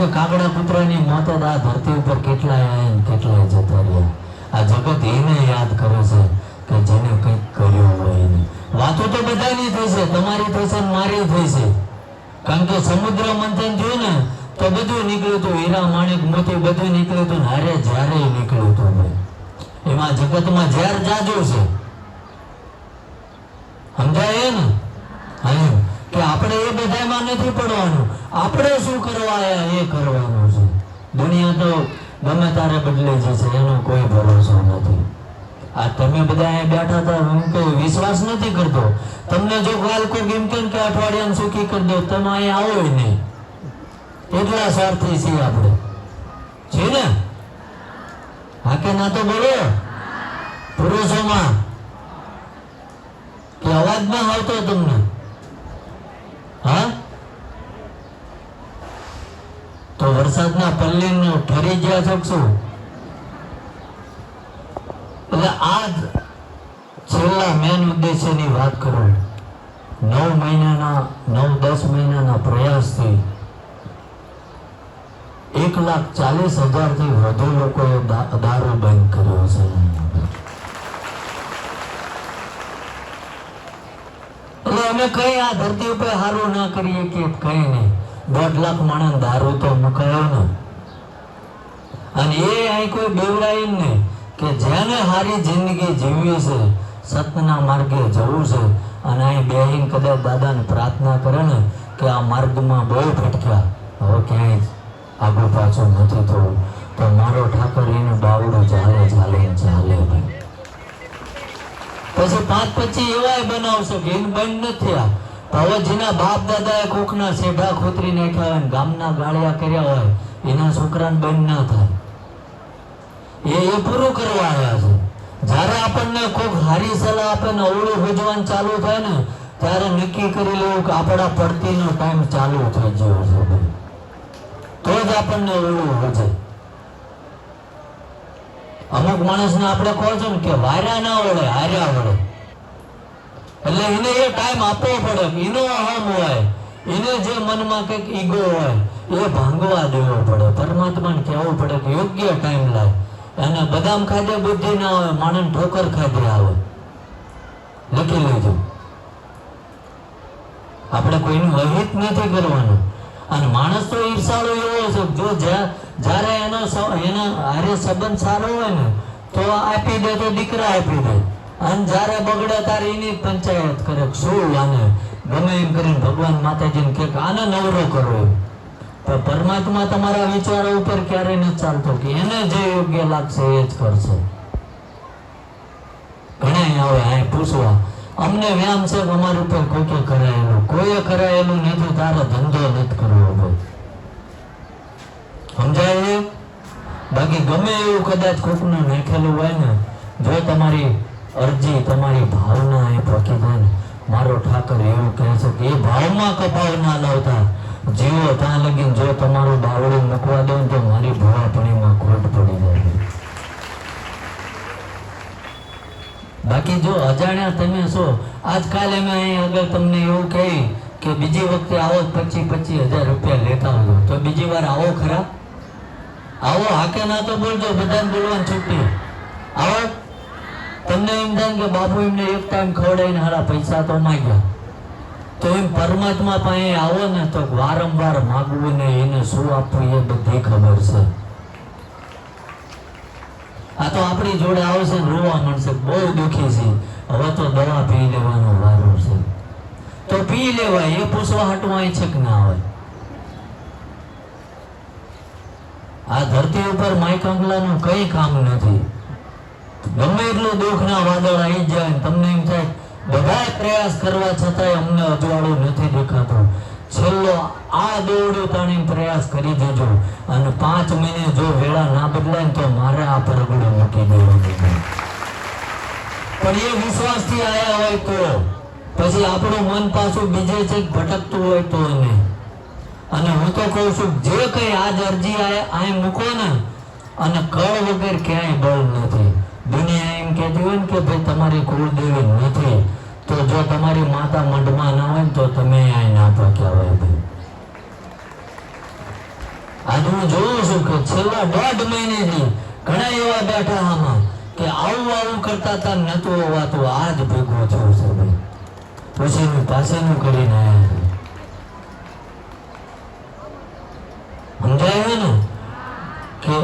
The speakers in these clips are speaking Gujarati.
કે કાગડા કૂતરાની મોત આ ધરતી ઉપર કેટલાય આયા કેટલાય જતા રહ્યા. આ જગત એને યાદ કરે છે કે જેને કંઈક કર્યું હોય એને. વાતો તો બધાની થઈ છે, તમારી થઈ છે મારી થઈ છે. કારણ કે સમુદ્ર મંથન થયું ને, તો બધું નીકળ્યું હતું. હીરા, માણિક, મોતી બધું નીકળ્યું હતું હારે જ્યારે નીકળ્યું હતું ભાઈ એમાં જગતમાં ઝેર જાજુ છે. સમજાય ને આપણે એ બધામાં નથી પડવાનું. આપણે શું કરવા એ કરવાનું છે. દુનિયા તો ગમે તારે બદલે જશે, એનો કોઈ ભરોસો નથી. આ તમે બધા અહીંયા બેઠા હતા, હું કોઈ વિશ્વાસ નથી કરતો. તમને જો કાલ કોઈ ગેમ કેમ કે અઠવાડિયામાં સુખી કરી દો, તમે અહીંયા આવો નહીં. એટલા સ્વાર્થી છીએ આપણે. છે ને? હા કે ના તો બોલો. પુરુષોમાં. કે અવાજમાં આવતો તમને? હા? તો વરસાદના પલ્લીનો ઠરી ગયા છો શું? એટલે આજ છેલ્લા મેન ઉદ્દેશ્યની વાત કરો. નવ મહિનાના, નવ દસ મહિનાના પ્રયાસથી એક લાખ ચાલીસ હજારથી વધુ લોકોએ દારૂ બંધ કર્યો છે એટલે અમે કઈ આ ધરતી ઉપર સારું ના કરીએ કે કઈ નહીં. દોઢ લાખ માણસ દારૂ તો મુકાયો ને. અને એ અહીં કોઈ બેવડાય ને કે જેને હારી જિંદગી જીવવી છે, સતના માર્ગે જવું છે, અને અહીં બેહીન કદાચ દાદાને પ્રાર્થના કરે ને કે આ માર્ગમાં બહુ ભટક્યા. હવે ક્યાંય આગળ પાછું નથી થવું. તો મારો ઠાકર એનું બાવડું ચાલે ચાલે ચાલે ભાઈ. પછી પાંચ પછી એવાય બનાવશે. કે બંધ નથી આ હવે જેના બાપ દાદાએ કોકના સેઢા ખોતરી નાખ્યા હોય ગામના ગાળિયા કર્યા હોય, એના છોકરાને બંધ ના થાય. એ એ પૂરું કરવા આવ્યા છે. જ્યારે આપણને કોક હારી સલાહ આપે ને અવળું ભજવાન ચાલુ થાય ને, ત્યારે નક્કી કરી લેવું કે આપણા પડતીનો ટાઈમ ચાલુ થઈ ગયો છે. તો જ આપણને અવળું ભજે. અમુક માણસને આપણે કહો છો કે વાર્યા ના વળે હાર્યા વળે એટલે એને એ ટાઈમ આપવો પડે એનો અહમ હોય, એને જે મનમાં કંઈક ઈગો હોય, એ ભાંગવા દેવો પડે. પરમાત્માને કહેવું પડે કે યોગ્ય ટાઈમ લાય. અને બદામ ખાધે, બુદ્ધિ ના આવે માણસ ઠોકર ખાધે આવે. લખી લેજો. આપણે કોઈનું અહિત નથી કરવાનું. અને માણસ તો ઈર્ષાળો એવો છે જો જ્યાં- જ્યારે એનો એના હારે સંબંધ સારો હોય ને, તો આપી દે તો દીકરા આપી દે. અને જ્યારે બગડે ત્યારે એની પંચાયત કરે શું આને? ગમે એમ કરીને ભગવાન માતાજીને કે આને નવરો કરો. તો પરમાત્મા તમારા વિચારો ઉપર ક્યારેય ન ચાલતો કે એને જે યોગ્ય લાગશે એ જ કરશે. ઘણા આવે અહીં પૂછવા, અમને વ્યામ છે અમારી ઉપર કોઈ કરાયેલું? કોઈએ કરાયેલું નથી, તારે ધંધો નથી કરવો ભાઈ સમજાય છે? બાકી ગમે એવું કદાચ કોકને નાખેલું હોય ને, જો તમારી અરજી તમારી ભાવના એ પકી જાય ને, મારો ઠાકર એવું કહે છે કે એ ભાવમાં કપાવ ના લાવતા, જીવો ત્યાં લગીને જો તમારું બાવડું મૂકવા દો તો મારી ભોળાપણીમાં ખોટ પડી જાય. બાકી જો અજાણ્યા તમે છો, આજકાલ અમે અહીં આગળ તમને એવું કહી કે બીજી વખતે આવો પચીસ પચીસ હજાર રૂપિયા લેતા હોજો તો બીજી વાર આવો ખરા? આવો હાકે ના તો બોલજો, બધાને બોલવાની છૂટી આવો. તમને એમ થાય કે બાપુ એમને એક ટાઈમ ખવડાવીને હારા પૈસા તો માંગ્યા તો એમ પરમાત્મા પાસે આવો ને તો વારંવાર માગવું ને એને શું આપવું એ બધી ખબર છે. આ તો આપણી જોડે આવશે ને રોવા મળશે, બહુ દુઃખી છે. હવે તો દવા પી લેવાનો વારો છે. તો પી લેવાય, એ પૂછવા હટવાય છે કે ના હોય? આ ધરતી ઉપર માઈક અંગલાનું કઈ કામ નથી. ગમે એટલું દુઃખના વાદળ આવી જાય તમને એમ થાય બધા પ્રયાસ કરવા છતાંય અમને અજવાળો નથી દેખાતો. છેલ્લો આ દોરડું તાણી પ્રયાસ કરી દેજો. અને પાંચ મહિને જો વેળા ના બદલાય તો મારે આ પરગડો મૂકી દેવો. પણ એ વિશ્વાસથી આયા હોય તો, પછી આપણું મન પાછું બીજે છે ભટકતું હોય તો નહીં. અને હું તો કહું છું, જે કઈ આજ અરજી અહીં મૂકો ને અને કળ વગર ક્યાંય બળ નથી. દુનિયા એમ કહેતી હોય ને કે ભાઈ તમારી કુળદેવી નથી. તો જો તમારી માતા મંડમાં ના હોય તો તમે અહીં ના પક્યા ભાઈ. આ હું જોઉં છું કે છેલ્લા દોઢ મહિનેથી ઘણા એવા બેઠા આમાં કે આવું આવું કરતા તા નતું હોવાતું. આજ ભેગું થયું છે ભાઈ. પછી પાસેનું કરીને આવ્યા છે. સમજાય છે ને કે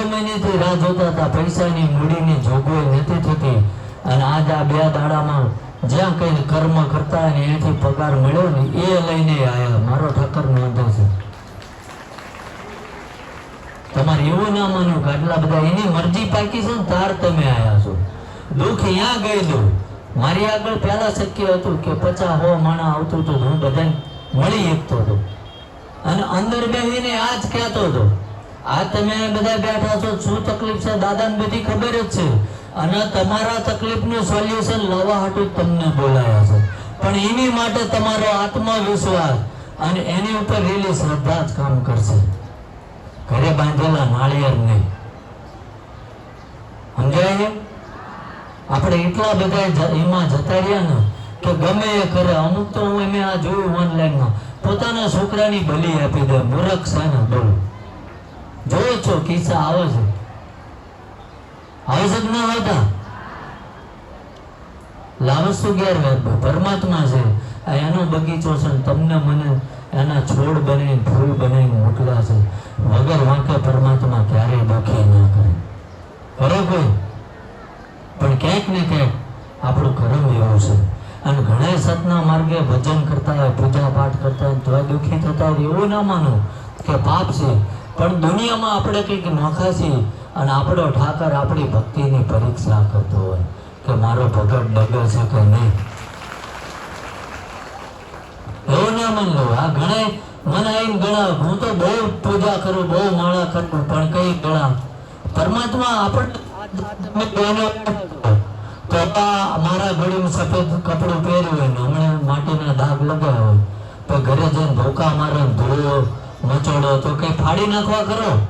દોઢ રાહ જોતા હતા, પૈસાની મૂડીની જોગવાઈ નથી થતી. અને આજ આ બે દાડામાં જ્યાં કઈ કર્મ કરતા અને એથી પગાર મળ્યો ને, એ લઈને આવ્યા મારો ઠાકર નોંધો છે. તમારે એવું ના માન્યું કે આટલા બધા એની મરજી પાકી છે ને, તાર તમે આવ્યા છો. દુઃખ અહીંયા ગયેલું મારી આગળ પહેલા શક્ય હતું કે પચાસ હો માણા આવતું હતું હું બધાને મળી શકતો હતો. અને અંદર બેસીને આ જ કહેતો હતો. આ તમે બધા બેઠા છો, શું તકલીફ છે? દાદાને બધી ખબર જ છે. અને તમારા તકલીફનું સોલ્યુશન લાવવા હાટુ તમને બોલાયા છે. પણ એની માટે તમારો આત્મવિશ્વાસ અને એની ઉપર રેલી શ્રદ્ધા જ કામ કરશે. ઘરે બાંધેલા નાળિયેર નહીં સમજાય? આપણે એટલા બધા એમાં જતા રહ્યા ને કે ગમે એ કરે. અમુક તો હું એમ આ જોયું ઓનલાઈનમાં પોતાના છોકરાની બલી આપી દે. મૂરખ છે ને બોલો. જોવો છો, કિસ્સા આવે છે. આવે છે કે ના આવતા? તો ગેરવ્યાજ પરમાત્મા છે. એનો બગીચો છે તમને મને એના છોડ બની ફૂલ બનાવીને મોકલા છે. વગર વાંકે પરમાત્મા ક્યારેય દુઃખી ના કરે. કોઈ? પણ ક્યાંક ને ક્યાંક આપણું કર્મ એવું છે. અને ઘણા સતના માર્ગે ભજન કરતા હોય પૂજા પાઠ કરતા હોય તોય દુઃખી થતા હોય એવું ના માનો કે પાપ છે. પણ દુનિયામાં આપણે કંઈક નોખા છીએ અને આપણો ઠાકર આપણી ભક્તિની પરીક્ષા કરતો હોય કે મારો ભગત ડગર છે કે નહીં. એવું ના માનલો આ ઘણા મને આવીને ગણા, હું તો બહુ પૂજા કરું, બહુ માળા કરું, પણ કઈ ગણા. પરમાત્મા આપણને તો મારા ઘડીમાં સફેદ કપડું પહેર્યું હોય ને હમણાં માટીના દાગ લગાવ્યો તો ઘરે જઈને ધોકા મારે ને ધોળો તો કઈ ફાડી નાખવા કરો?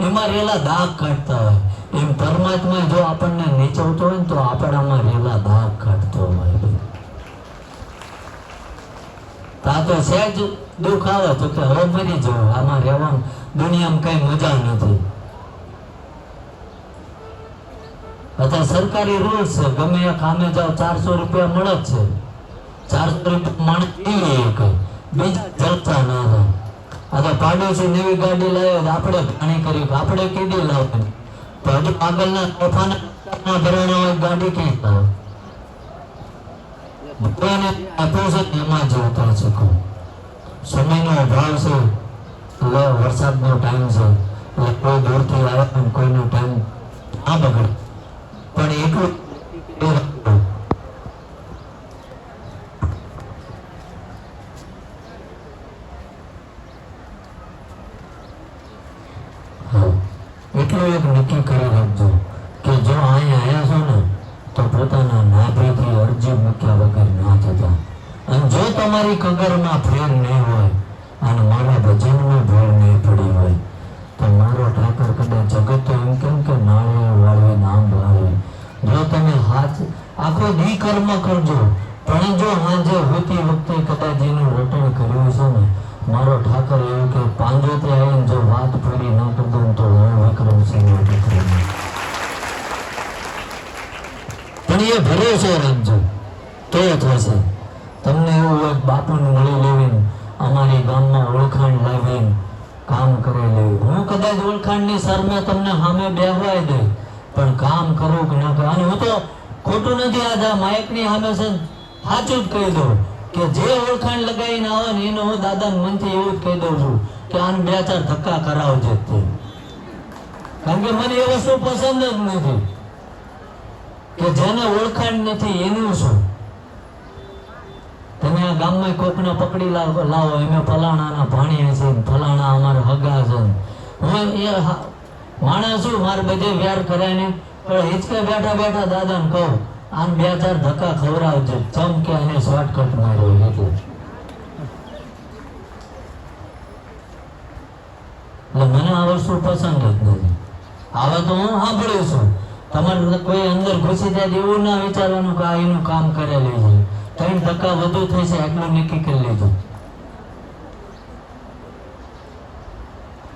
એમાં રેલા દાગ કાઢતા હોય. એમ પરમાત્મા જો આપણને નીચવતો હોય તો આપણામાં રેલા દાગ કાઢતો હોય. તા તો સહેજ દુઃખ આવે તો કે હવે મરી જવું. આમાં રહેવાનું દુનિયામાં કઈ મજા નથી. અથવા સરકારી રૂલ્સ છે. ગમે એ કામે જાઓ ચારસો રૂપિયા મળે છે. ચારસો રૂપિયા એક. બીજા જલતા ના તો પાડોશી નવી ગાડી લાવ્યો આપણે પાણી કર્યું આપણે કેદી લાવ્યું તો હજુ આગળના તોફાના ભરાણા હોય ગાડી ક્યાંક લાવે? બધાને આપ્યું છે એમાં જીવતા શીખો સમયનો અભાવ છે. એટલે વરસાદનો ટાઈમ છે. એટલે કોઈ દૂરથી આવે પણ કોઈનો ટાઈમ ના બગડે. પણ એટલું એ રાખવું. હા. એટલું એક નક્કી કરી રાખજો કે જો અહીંયા આવ્યા છો ને તો પોતાના નાભીથી અરજી મૂક્યા વગર ના જતા અને જો તમારી કગરમાં ફેર નહીં હોય અને મારા ભજનમાં ભેળ નહીં પડી હોય, તો મારો ઠાકર કદાચ જગત તો એમ કેમ કે નાળિયેર વાળવી નામ વાળવી જો તમે હાથ, આખો દી કર્મ કરજો, પણ જો હાજે હોતી વખતે કદાચ એનું રટણ કર્યું છે ને, મારો ઠાકર એવું કે પાંજોતે આવીને જો વાત પૂરી ન કરી તો હું વિક્રમસિંહ વિક્રમ પણ એ ભરોસો રાખજો, તો થશે તમને એવું હોય બાપુને મળી લેવીને અમારી ગામમાં ઓળખાણ લાવીને કામ કરી લેવું. હું કદાચ ઓળખાણની શરમે તમને સામે બેહવાય દે, પણ કામ કરું કે ના કરું અને હું તો ખોટું નથી આ માઇકની સામે સાચું જ કહી દઉં કે જે ઓળખાણ લગાવીને આવે ને એને હું દાદાને મનથી એવું જ કહી દઉં છું કે આને બે ચાર ધક્કા કરાવજે તે. કારણ કે મને એ વસ્તુ પસંદ જ નથી કે જેને ઓળખાણ નથી એનું શું? તમે આ ગામમાં કોકને પકડી લાવો એમે ફલાણાના ભાણીએ છે ફલાણા અમારા હગા છે. હું એ માણસ મારે બધે વ્યાર કરે ને, પણ હિચકે બેઠા બેઠા દાદાને કહું, આમ બે ચાર ધક્કા ખવડાવજો ચમ કે એને શોર્ટકટ માર્યો એટલે મને આ વસ્તુ પસંદ જ નથી. હવે તો હું સાંભળ્યું છું. તમારે કોઈ અંદર ઘૂસી જાય એવું ના વિચારવાનું કે આ એનું કામ કરેલું છે. ત્રણ ટકા વધુ થશે આટલું નક્કી કરી લીધું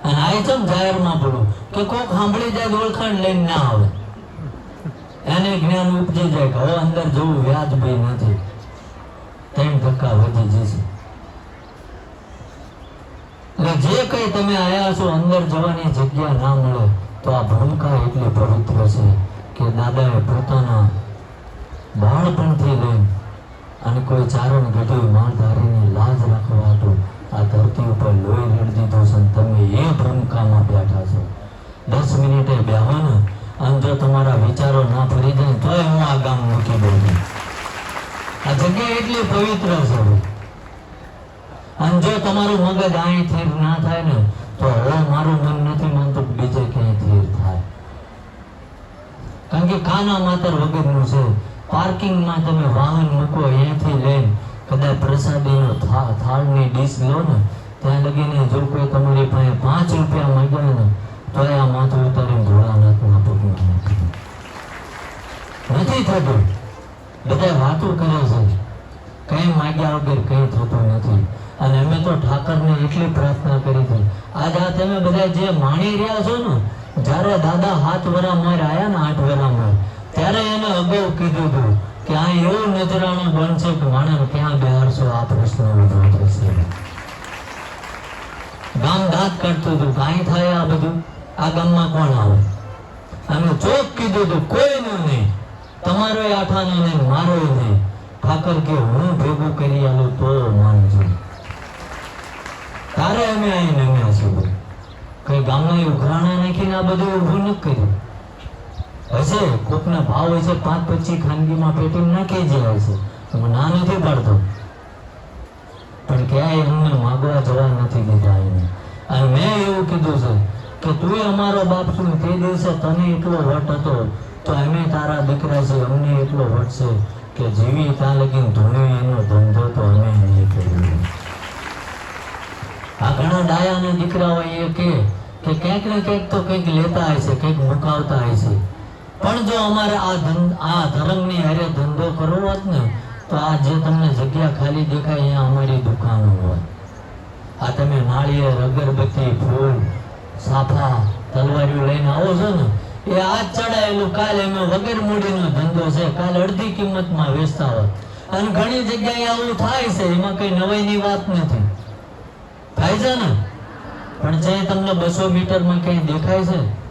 આ ચમ જાહેરમાં બોલું, કે કોક સાંભળી જાય ઓળખાણ લઈને ના આવે. એને જ્ઞાન ઉપજી જાય કે હવે અંદર જવું વ્યાજબી નથી. ત્રણ ટકા વધી જશે. એટલે જે કઈ તમે આયા છો, અંદર જવાની જગ્યા ના મળે, તો આ ભૂમિકા એટલી પવિત્ર છે કે દાદાએ પોતાના બાળપણથી લઈને અને કોઈ ચારણ ગઢી માલધારીની લાજ રાખવા હતું આ ધરતી ઉપર લોહી રેડ દીધું છે તમે એ ભ્રમકામાં બેઠા છો. દસ મિનિટે બેહો ને, અને જો તમારા વિચારો ના ફરી જાય તોય હું આ ગામ મૂકી દઉં આ જગ્યા એટલી પવિત્ર છે. અને જો તમારું મગજ અહીં થીર ના થાય ને, તો હવે મારું મન નથી માનતું બીજે ક્યાંય થીર થાય. કારણ કે કાના માતર વગરનું છે. પાર્કિંગમાં તમે વાહન મૂકો, અહીંયાથી લઈને કદાચ પ્રસાદીનો થાળની ડીશ લો ને, ત્યાં લગીને જો કોઈ તમારી પાસે પાંચ રૂપિયા માંગ્યા ને, તો આ માથું ઉતારીને ભોળાનાથના પગમાં નથી થતું. બધા વાતો કરે છે. કઈ માગ્યા વગર કઈ થતું નથી. અને અમે તો ઠાકરને એટલી પ્રાર્થના કરી હતી. આજ આ તમે બધા જે માણી રહ્યા છો ને, જ્યારે દાદા હાથ વરા માર આયા ને, આઠ વરા માર ત્યારે એને અગાઉ કીધું હતું કે આ એવું નજરાણું બનશે કે માણસ ક્યાં બેહારશો આ પ્રશ્ન ઊભો થશે. ગામ દાંત કાઢતું હતું કાંઈ થાય આ બધું? આ ગામમાં કોણ આવે? અને ચોક કીધું હતું, કોઈનું નહીં. તમારો આઠાનો નહીં મારો નહીં. ઠાકર કે હું ભેગું કરી આલું તો માનજો. તારે અમે અહીં નમ્યા છીએ. કઈ ગામના ઉઘરાણા નાખીને આ બધું ઊભું નથી કર્યું? હશે, કોકને ભાવ હશે પાંચ પચીસ ખાનગીમાં પેટી નાખી જાય છે હું ના નથી પાડતો. પણ ક્યાંય અમને માગવા જવા નથી દીધા એને. અને મેં એવું કીધું છે કે તું અમારો બાપ છું તે દિવસે તને એટલો વટ હતો, તો અમે તારા દીકરા છે, અમને એટલો વટ છે કે જીવી ત્યાં લગી ધૂણી એનો ધંધો તો અમે નહીં કર્યો. આ ઘણા ડાયાના હોય એ કે ક્યાંક ને ક્યાંક તો કંઈક લેતા હશે કંઈક મુકાવતા હશે પણ જો અમારે આ આ ધર્મની હારે ધંધો કરવો હોત ને, તો આ જે તમને જગ્યા ખાલી દેખાય, અહીંયા અમારી દુકાનો હોય. આ તમે નાળિયેર અગરબત્તી, ફૂલ, સાફા, તલવારીઓ લઈને આવો છો ને, એ આજ ચડાયેલું કાલે અમે વગર મૂડીનો ધંધો છે. કાલ અડધી કિંમતમાં વેચતા હોત અને ઘણી જગ્યાએ આવું થાય છે, એમાં કઈ નવાઈની વાત નથી. થાય છે ને? પણ જે તમને બસો મીટરમાં કઈ દેખાય છે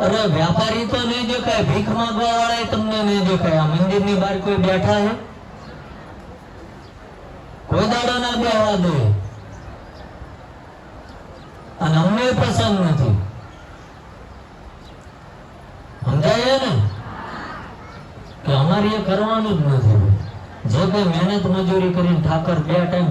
અરે વ્યાપારી તો નહીં દેખાય, ભીખ માંગવા વાળા તમને નહીં દેખાય. આ મંદિરની બહાર કોઈ બેઠા છે? કોઈ દાડો ના બેહવા દે. અને અમને પસંદ નથી. સમજાય ને? કે અમારે એ કરવાનું જ નથી. જે કઈ મહેનત મજૂરી કરીને ઠાકર બે ટાઈમ